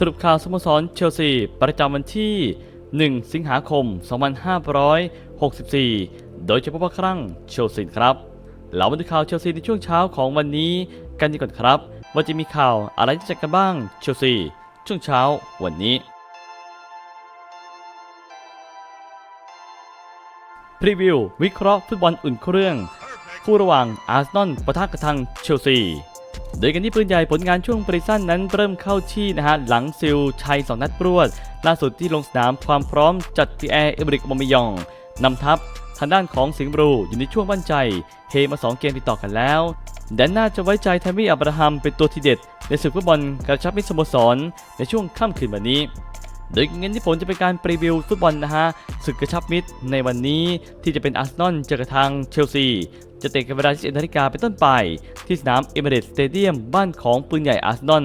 สรุปข่าวสโมสรเชลซี ประจำวันที่ 1 สิงหาคม 2564 โดยเฉพาะครั้งเชลซีครับเรามาดูข่าวเชลซีในช่วงเช้าของวันนี้กันดีก่อนครับ ว่าจะมีข่าวอะไรที่จะกันบ้างเชลซีช่วงเช้าวันนี้พรีวิว วิเคราะห์ฟุตบอลอุ่นเครื่อง คู่ระหว่างอาร์เซนอลปะทะกับทางเชลซี โดยกันที่ปืนใหญ่ผลงานช่วงปริสั้นนั้นเริ่มเข้าที่นะฮะหลังซิลชัย 2 นัดรวด ล่าสุดที่ลงสนามความพร้อมจัดพีแอร์เอเบริกมอมยองนำทัพทางด้านของสิงห์บรูอยู่ในช่วงมั่นใจเฮมา 2 เกมติดต่อกันแล้วแดนน่าจะไว้ใจแทมมี่อับราฮัมเป็นตัวทีเด็ด ในศึกฟุตบอลกระชับมิตรสโมสรในช่วงค่ำคืนวันนี้ โดยเงินที่ผลจะเป็นการปรีวิวฟุตบอลนะฮะศึกกระชับมิตรในวันนี้ที่จะเป็นอาร์เซนอลเจอกับทางเชลซี จะเตะกันเวลา21นาฬิกาเป็นต้นไป ที่สนามเอเมเรตสเตเดียมบ้านของปืนใหญ่อาร์เซนอล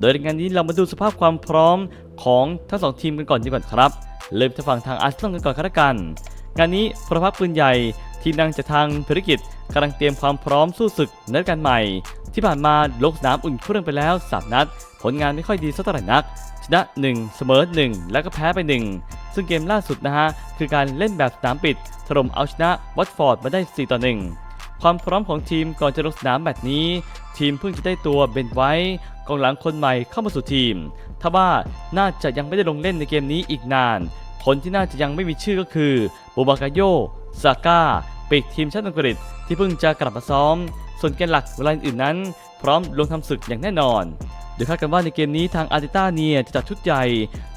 โดยในงานนี้เรามาดูสภาพความพร้อมของทั้งสองทีมกันก่อนดีกว่าครับ เริ่มจากฝั่งทางอาร์เซนอลกันก่อนครับกัน งานนี้พลพักปืนใหญ่ทีมดังจากทางภารกิจ กำลังเตรียมความพร้อมสู้ศึกนัดกันใหม่ ที่ผ่านมาลงสนามอุ่นเครื่องไปแล้ว 3 นัด ผลงานไม่ค่อยดีสักเท่าไหร่นัก ชนะ 1 เสมอ 1 แล้วก็แพ้ไป 1 ซึ่งเกมล่าสุดนะฮะ คือการเล่นแบบสนามปิดถล่มเอาชนะวัตฟอร์ดมาได้ 4 ต่อ 1ความพร้อมของทีมก่อนจะลงสนามแบบนี้ ทีมเพิ่งจะได้ตัวเบนไว้กองหลังคนใหม่เข้ามาสู่ทีมทว่าน่าจะยังไม่ได้ลงเล่นในเกมนี้อีกนาน คนที่น่าจะยังไม่มีชื่อก็คือบูบากาโยซาก้า ปีกทีมชาติอังกฤษที่เพิ่งจะกลับมาซ้อม ส่วนแกนหลักเวลาอื่นนั้น พร้อมลงทำศึกอย่างแน่นอน โดยคาดกันว่าในเกมนี้ทางอาร์เตต้าเนียจะจัดชุดใหญ่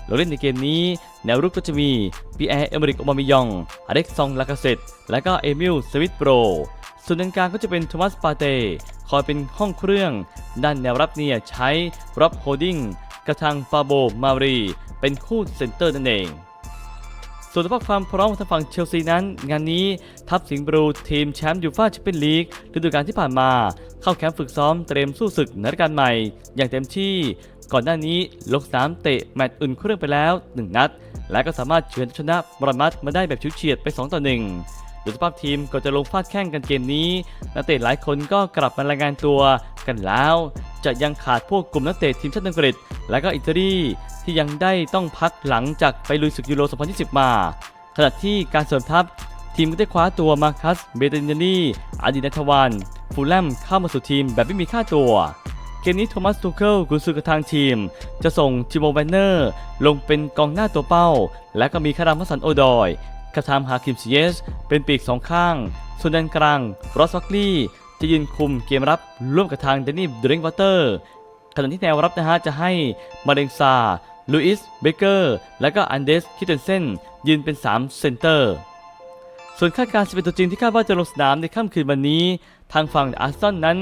ลงเล่นในเกมนี้แนวรุกก็จะมีปีแอร์เอเมริกโอมามิยองอเล็กซองลากาเซตและก็เอมิลสวิตโปรส่วนด้านกลางก็จะเป็นโทมัสปาเต้คอยเป็นห้องเครื่อง ด้านแนวรับเนี่ยใช้รับโฮดิ้งกับทางฟาโบมารีเป็นคู่เซนเตอร์นั่นเอง ส่วนสภาพความพร้อมของทางฝั่งเชลซีนั้น งานนี้ทัพสิงห์บรูทีมแชมป์ยูฟ่าแชมเปี้ยนลีกฤดูกาลที่ผ่านมา เข้าแคมป์ฝึกซ้อมเตรียมสู้ศึกนัดการใหม่ อย่างเต็มที่ ก่อนหน้านี้ลงสามเตะแมตช์อุ่นเครื่องไปแล้ว 1 นัด และก็สามารถเฉือนชนะบรอมัดมาได้แบบชิวเฉียดไป 2 ต่อ 1โดยสภาพทีมก็จะลงฟาดแข่งกันเกมนี้ นักเตะหลายคนก็กลับมารายงานตัวกันแล้ว จะยังขาดพวกกลุ่มนักเตะทีมชาติอังกฤษ และก็อิตาลีที่ยังได้ต้องพักหลังจากไปลุยศึกยูโร 2020 มา ขณะที่การเสริมทัพ ทีมก็ได้คว้าตัวมาคัส เบเตนนีอดีตนักทวานฟูลแลมเข้ามาสู่ทีมแบบไม่มีค่าตัวเกมนี้โทมัสทูเคิลกุนซือกับทางทีม จะส่งจิโมแวนเนอร์ ลงเป็นกองหน้าตัวเป้า และก็มีคารามพัสันโอดอยกระทำฮาคิมซีเยส เป็นปีกสองข้าง ส่วนด้านกลางรอสวักลี่ จะยืนคุมเกมรับร่วมกับทางเดนนี่ดริงวัตเตอร์ขณะที่แนวรับนะฮะจะให้มาเรงซาลูอิสเบเกอร์และก็อันเดสคิเทนเซนยืนเป็น 3 เซนเตอร์ ส่วนคาดการณ์11ตัวจริงที่คาดว่าจะลงสนามในค่ำคืนวันนี้ ทางฝั่งอาร์เซนอลนั้น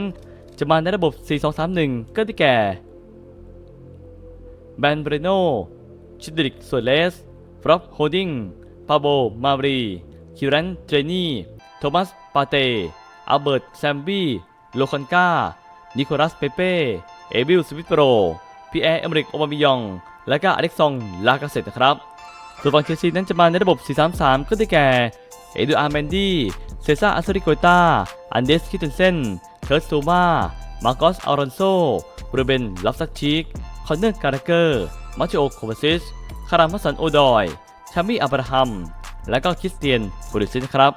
จะมาในระบบ 4-2-3-1 ก็ได้แก่แบนเบรโนชิดริกสวเลสฟรอปโฮดิงปาโบ มาบรี คิรันเจรนี่ โทมัส ปาเต อัลเบิร์ตแซมบี้โลคันกานิโคลัสเปเป้ เอบิลสวิตโปรพีแอร์เอเมริกโอมามิยอง และก็อเล็กซองลากาเซตนะครับ ส่วนฝั่งเชลซีนั้นจะมาในระบบ 4-3-3 ก็ได้แก่ เอดูอาร์เมนดี้ เซซ่าอัสริโกตาอันเดสคิเทนเซนเคิร์ตซูมามาร์กอสอารอนโซบรูเบนลัฟซักชิก คอนเนอร์การ์เกอร์ มาชิโอโควาซิส คารามพัสันโอดอย ชามิอับราฮัม และก็คริสเตียนฟูริซินครับ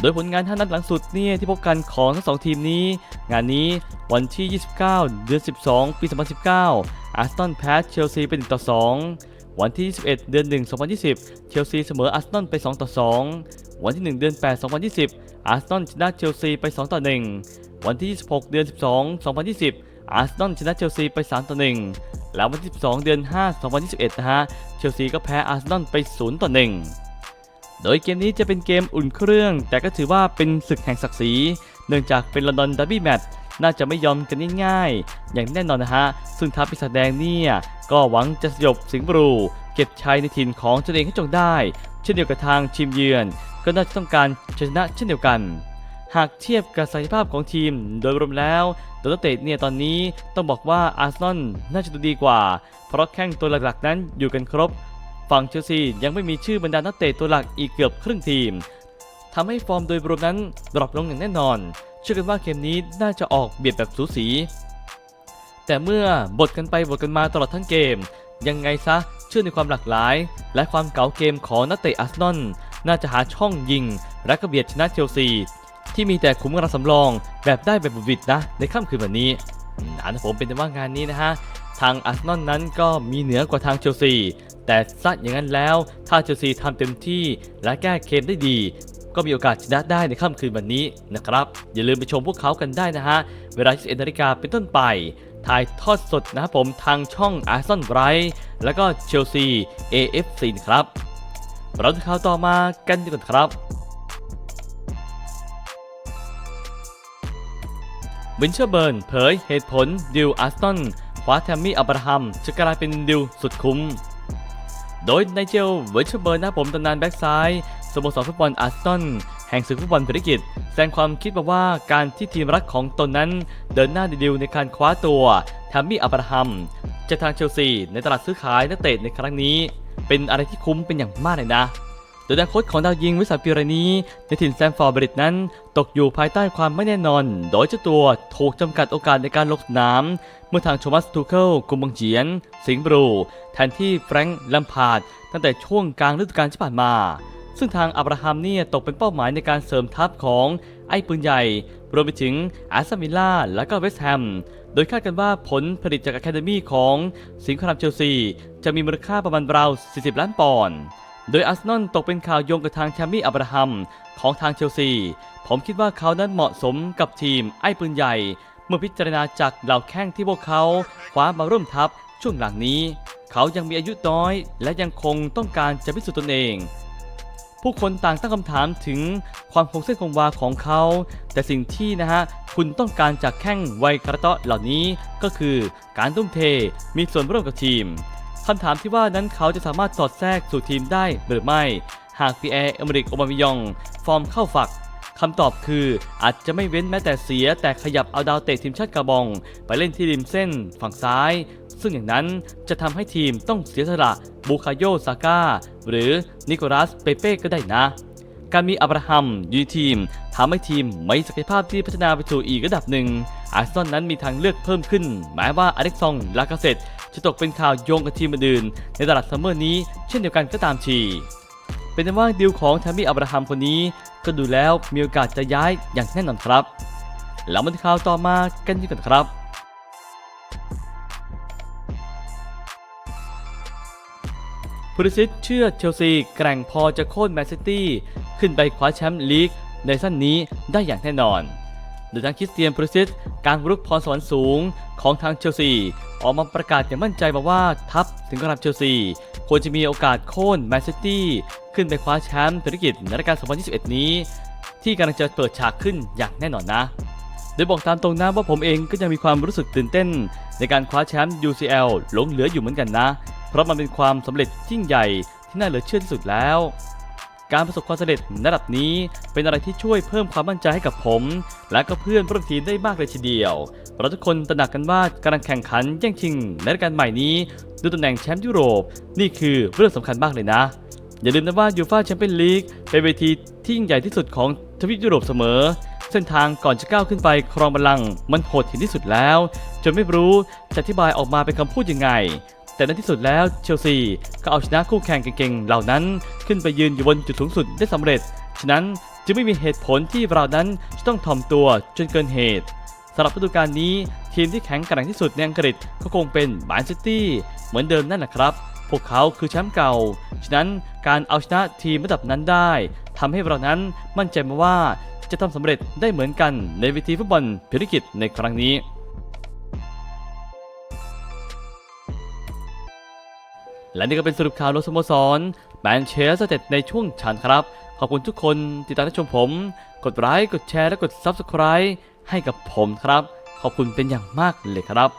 โดยผลงานท่านัดหลังสุดเนี่ยที่พบกันของทั้งสองทีมนี้ งานนี้วันที่ 29 เดือน 12 ปี 2019อาร์เซนอลแพ้เชลซีเป็น1ต่อ 2 วันที่ 21 เดือน 1 2020 เชลซีเสมออาร์เซนอลไป 2 ต่อ 2 วันที่ 1 เดือน 8 2020 อาร์เซนอลชนะเชลซีไป 2 ต่อ 1 วันที่ 26 เดือน 12 2020อาร์เซนอลชนะเชลซีไป 3 ต่อ 1 แล้ววันที่ 12 เดือน 5 2021 นะฮะ เชลซีก็แพ้อาร์เซนอลไป 0 ต่อ 1 โดยเกมนี้จะเป็นเกมอุ่นเครื่อง แต่ก็ถือว่าเป็นศึกแห่งศักดิ์ศรี เนื่องจากเป็นลอนดอนดับบี้แมตช์น่าจะไม่ยอมกันง่ายๆ อย่างแน่นอนนะฮะ ซึ่งทัพปีศาจแดงเนี่ยก็หวังจะสยบสิงห์บรูเก็บชัยในถิ่นของตนเองให้จงได้ เช่นเดียวกับทางทีมเยือน ก็น่าจะต้องการชนะเช่นเดียวกัน หากเทียบกับศักยภาพของทีมโดยรวมแล้วตัวนักเตะเนี่ยตอนนี้ต้องบอกว่าอาร์เซนอลน่าจะดูดีกว่า เพราะแข้งตัวหลักๆนั้นอยู่กันครบ ฝั่งเชลซียังไม่มีชื่อบรรดานักเตะตัวหลักอีกเกือบครึ่งทีมทำให้ฟอร์มโดยรวมนั้นดรอปลงอย่างแน่นอน เชื่อกันว่าเกมนี้น่าจะออกเบียดแบบสูสี แต่เมื่อบทกันไปบทกันมาตลอดทั้งเกม ยังไงซะเชื่อในความหลากหลาย และความเก๋าเกมของนักเตะอาร์เซนอลน่าจะหาช่องยิง และกระเบียดชนะเชลซี ที่มีแต่ขุมกำลังสำรองแบบได้แบบบุดหวิดนะในค่ำคืนวันนี้อันผมเป็นแต่ว่างานนี้นะฮะ ทางอาร์เซนอลนั้นก็มีเหนือกว่าทางเชลซี แต่ซะอย่างนั้นแล้ว ถ้าเชลซีทำเต็มที่และแก้เกมได้ดี ก็มีโอกาสชนะได้ในค่ำคืนวันนี้นะครับ อย่าลืมไปชมพวกเขากันได้นะฮะ เวลา21นาฬิกาเป็นต้นไป ถ่ายทอดสดนะครับผมทางช่อง a r s o n Bright แล้วก็เชลซี AFC นะครับเราจะข่าวต่อมากันดีกว่าครับวินเชอร์เบิร์นเผยเหตุผลดิวอาร์สตัน คว้าแทมมี่อับราฮัมจะกลายเป็นดิวสุดคุ้ม โดยไนเจลเวินเชเบิร์นนะครับผมตำนานแบ็กซ้ายสโมสรฟุตบอลอาร์สตันแห่งศึกฟุตบอลภารกิจแสดงความคิดมาว่าการที่ทีมรักของตนนั้น เดินหน้าดิวในการคว้าตัวแทมมี่อับราฮัมจากทางเชลซีในตลาดซื้อขายนักเตะในครั้งนี้ เป็นอะไรที่คุ้มเป็นอย่างมากเลยนะ โดยอนาคตของดาวยิงวิสาปีรนี้ในถิ่นแซมฟอร์ดบริดนั้น ตกอยู่ภายใต้ความไม่แน่นอน โดยเจ้าตัวถูกจำกัดโอกาสในการลงสนาม เมื่อทางโทมัสทูเคิลกุมบังเจียน สิงบรู แทนที่แฟรงค์ลัมพาร์ดตั้งแต่ช่วงกลางฤดูกาลที่ผ่านมา ซึ่งทางอับราฮัมเนี่ยตกเป็นเป้าหมายในการเสริมทัพของไอ้ปืนใหญ่ รวมไปถึงอาร์ซามิลล่าและก็เวสต์แฮมโดยคาดกันว่าผลผลิตจากอะคาเดมี่ของสิงห์ครามเชลซี จะมีมูลค่าประมาณราว 40 ล้านปอนด์ โดยอาร์เซนอลตกเป็นข่าวโยงกับทางแชมมี่อับราฮัมของทางเชลซี ผมคิดว่าเขานั้นเหมาะสมกับทีมไอ้ปืนใหญ่ เมื่อพิจารณาจากเหล่าแข้งที่พวกเขาคว้ามาร่วมทัพช่วงหลังนี้ เขายังมีอายุน้อย และยังคงต้องการจะพิสูจน์ตนเอง ผู้คนต่างตั้งคำถามถึงความคงเส้นคงวาของเขา แต่สิ่งที่นะฮะคุณต้องการจากแข้งวัยกระเตาะเหล่านี้ก็คือการทุ่มเทมีส่วนร่วมกับทีม คำถามที่ว่านั้นเขาจะสามารถสอดแทรกสู่ทีมได้หรือไม่ หากปีแอร์เอเมริกโอบามิยอง ฟอร์มเข้าฝักคำตอบคืออาจจะไม่เว้นแม้แต่เสีย แต่ขยับเอาดาวเตะทีมชาติกาบอง ไปเล่นที่ริมเส้นฝั่งซ้าย ซึ่งอย่างนั้นจะทำให้ทีมต้องเสียสละบูคาโยซาก้าหรือนิโคลัสเปเป้ก็ได้นะ การมีอับราฮัมอยูทีมทำให้ทีมไมีศักยภาพที่พัฒนาไปสู่อีกระดับหนึ่งอาร์เซนอลนั้นมีทางเลือกเพิ่มขึ้นแม้ว่าอเล็กซองลากาเซต จะตกเป็นข่าวโยงกับทีมอื่นในตลาดซัมเมอร์นี้เช่นเดียวกันก็ตามทีเป็นแต่ว่าดีลของแทมมี่อับราฮัมคนนี้ก็ดูแล้วมีโอกาสจะย้ายอย่างแน่นอนครับ แล้วมาที่ข่าวต่อมากันดีกว่าครับพูริซิตเชื่อเชลซีแกร่งพอจะโค่นแมนซิตี้ขึ้นไปคว้าแชมป์ลีกในสั้นนี้ได้อย่างแน่นอน โดยทางคริสเตียนพริซิตการรุกพรสวรรค์สูงของทางเชลซี ออกมาประกาศอย่างมั่นใจมาว่าทัพถึงกระดับเชลซี ควรจะมีโอกาสโค่นแมนซิตี้ขึ้นไปคว้าแชมป์ธุรกิจในรายการ 2021 นี้ ที่กำลังจะเปิดฉากขึ้นอย่างแน่นอนนะโดยบอกตามตรงนะว่าผมเองก็ยังมีความรู้สึกตื่นเต้น ในการคว้าแชมป์ UCL หลงเหลืออยู่เหมือนกันนะ เพราะมันเป็นความสำเร็จยิ่งใหญ่ที่น่าเหลือเชื่อที่สุดแล้ว การประสบความสำเร็จระดับนี้ เป็นอะไรที่ช่วยเพิ่มความมั่นใจให้กับผม และก็เพื่อนร่วมทีมได้มากเลยทีเดียว เราทุกคนตระหนักกันว่ากำลังแข่งขันแย่งชิงในรายการใหม่นี้ด้วยตำแหน่งแชมป์ยุโรป นี่คือเรื่องสำคัญมากเลยนะ อย่าลืมนะว่ายูฟ่าแชมเปี้ยนลีกเป็นเวทีที่ยิ่งใหญ่ที่สุดของทวีปยุโรปเสมอ เส้นทางก่อนจะก้าวขึ้นไปครองบัลลังก์มันโหดเห็นที่สุดแล้ว จนไม่รู้จะอธิบายออกมาเป็นคำพูดยังไง แต่ในที่สุดแล้วเชลซีก็เอาชนะคู่แข่งเก่งๆ เหล่านั้น ขึ้นไปยืนอยู่บนจุดสูงสุดได้สำเร็จ ฉะนั้นจึงไม่มีเหตุผลที่เรานั้นจะต้องถ่อมตัวจนเกินเหตุสำหรับฤดูกาลนี้ ทีมที่แข็งแกร่งที่สุดในอังกฤษก็คงเป็นแมนซิตี้เหมือนเดิมนั่นแหละครับ พวกเขาคือแชมป์เก่า ฉะนั้นการเอาชนะทีมระดับนั้นได้ทำให้เรานั้นมั่นใจมาว่าจะทำสำเร็จได้เหมือนกันในเวทีฟุตบอลภารกิจในครั้งนี้ และนี่ก็เป็นสรุปข่าวรถสโมสรแมนเชสเตอร์ในช่วงชันครับ ขอบคุณทุกคนที่ติดตามชมผม กดไลค์กดแชร์และกด Subscribe ให้กับผมครับ ขอบคุณเป็นอย่างมากเลยครับ